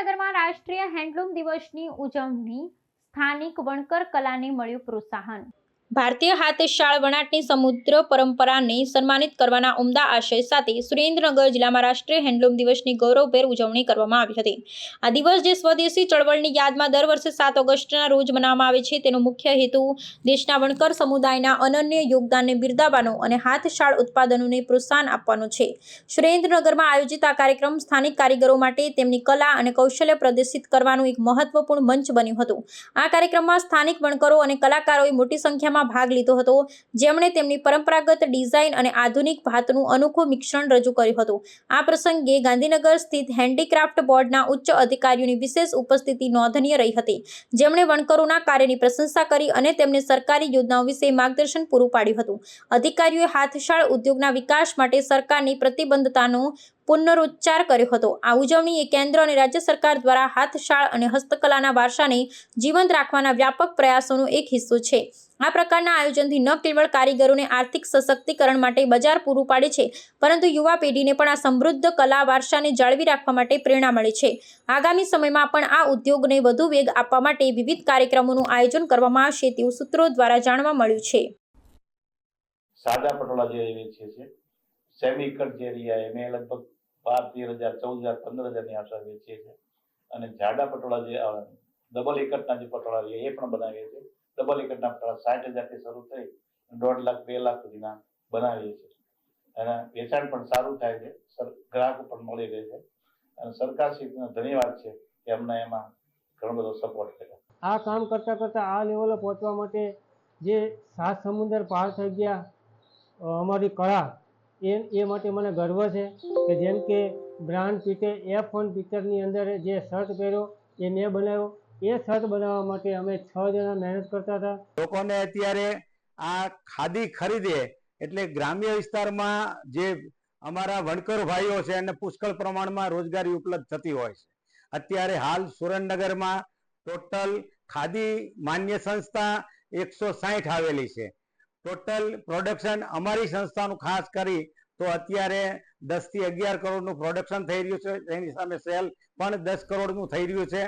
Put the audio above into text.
સુરેન્દ્રનગરમાં રાષ્ટ્રીય હેન્ડલૂમ દિવસની ઉજવણી સ્થાનિક વણકર કલાને મળ્યું પ્રોત્સાહન. ભારતીય હાથશાળ વણાટની સમુદ્ર પરંપરાને સન્માનિત કરવાના ઉમદા આશય સાથે સુરેન્દ્રનગર જિલ્લામાં રાષ્ટ્રીય હેન્ડલૂમ દિવસની ગૌરવભેર ઉજવણી કરવામાં આવી હતી. આ દિવસ જે સ્વદેશી ચળવળની યાદમાં દર વર્ષે સાત ઓગસ્ટના રોજ મનાવવામાં આવે છે, તેનો મુખ્ય હેતુ દેશના વણકર સમુદાયના અનન્ય યોગદાનને બિરદાવવાનો અને હાથશાળ ઉત્પાદનોને પ્રોત્સાહન આપવાનો છે. સુરેન્દ્રનગરમાં આયોજિત આ કાર્યક્રમ સ્થાનિક કારીગરો માટે તેમની કલા અને કૌશલ્ય પ્રદર્શિત કરવાનું એક મહત્વપૂર્ણ મંચ બન્યું હતું. આ કાર્યક્રમમાં સ્થાનિક વણકરો અને કલાકારોએ મોટી સંખ્યામાં ભાગ લીધો હતો. જેમણે તેમની પરંપરાગત ડિઝાઇન અને આધુનિક ભાતનું અનોખું મિશ્રણ રજૂ કર્યું હતું. આ પ્રસંગે ગાંધીનગર સ્થિત હેન્ડીક્રાફ્ટ બોર્ડના ઉચ્ચ અધિકારીઓની વિશેષ ઉપસ્થિતિ નોંધનીય રહી હતી. જેમણે વણકરોના કાર્યની પ્રશંસા કરી અને તેમને સરકારી યોજનાઓ વિશે માર્ગદર્શન પૂરું પાડ્યું હતું. અધિકારીઓએ હાથશાળ ઉદ્યોગના વિકાસ માટે સરકારની પ્રતિબદ્ધતાનો પુનરુચ્ચાર કર્યો હતો. આ ઉજવણી એ કેન્દ્ર અને રાજ્ય સરકાર દ્વારા હાથશાળ અને હસ્તકલાના વારસાને જીવંત રાખવાના વ્યાપક પ્રયાસોનો એક હિસ્સો છે. આ પ્રકારના આયોજનથી ન કેવળ કારીગરોને આર્થિક સશક્તિકરણ માટે બજાર પૂરું પાડે છે, પરંતુ યુવા પેઢીને પણ આ સમૃદ્ધ કલા વારસાને જાળવી રાખવા માટે પ્રેરણા મળે છે. આગામી સમયમાં પણ આ ઉદ્યોગને વધુ વેગ આપવા માટે વિવિધ કાર્યક્રમોનું આયોજન કરવામાં આવશે તેવું સૂત્રો દ્વારા જાણવા મળ્યું છે. સાદા પટોળા જે છીએ સેમી કટ જે રહ્યા એને લગભગ બાર, તેર હજાર, ચૌદ હજાર, પંદર હજારની આશા વેચીએ છીએ. અને જાડા પટોળા જે ડબલ એકટના જે પટોળા રહ્યા એ પણ બનાવીએ છીએ. ડબલ એકટના પટોળા સાઠ હજારથી શરૂ થઈ દોઢ લાખ, બે લાખ સુધીના બનાવીએ છીએ. અને વેચાણ પણ સારું થાય છે. ગ્રાહકો પણ મળી રહે છે. અને સરકાર શ્રી ધન્યવાદ છે કે અમને એમાં ઘણો બધો સપોર્ટ કર્યો. આ કામ કરતાં કરતાં આ લેવલે પહોંચવા માટે જે સાત સમુદ્ર પાર થઈ ગયા અમારી કળા એ એ માટે મને ગર્વ છે કે જેમ કે બ્રાન્ડ પીટર એફ વન પિક્ચરની અંદર જે શર્ટ પહેર્યો, એ મેં બનાવ્યો. એ શર્ટ બનાવવા માટે અમે છ જણા મહેનત કરતા હતા. લોકોને અત્યારે આ ખાદી ખરીદે એટલે ગ્રામ્ય વિસ્તારમાં જે અમારા વણકર ભાઈઓ છે એને પુષ્કળ પ્રમાણમાં રોજગારી ઉપલબ્ધ થતી હોય છે. અત્યારે હાલ સુરેન્દ્રનગરમાં ટોટલ ખાદી માન્ય સંસ્થા એકસો સાહીઠ આવેલી છે. ટોટલ પ્રોડક્શન અમારી સંસ્થાનું ખાસ કરી તો અત્યારે દસથી અગિયાર કરોડનું પ્રોડક્શન થઈ રહ્યું છે. એની સામે સેલ પણ દસ કરોડનું થઈ રહ્યું છે.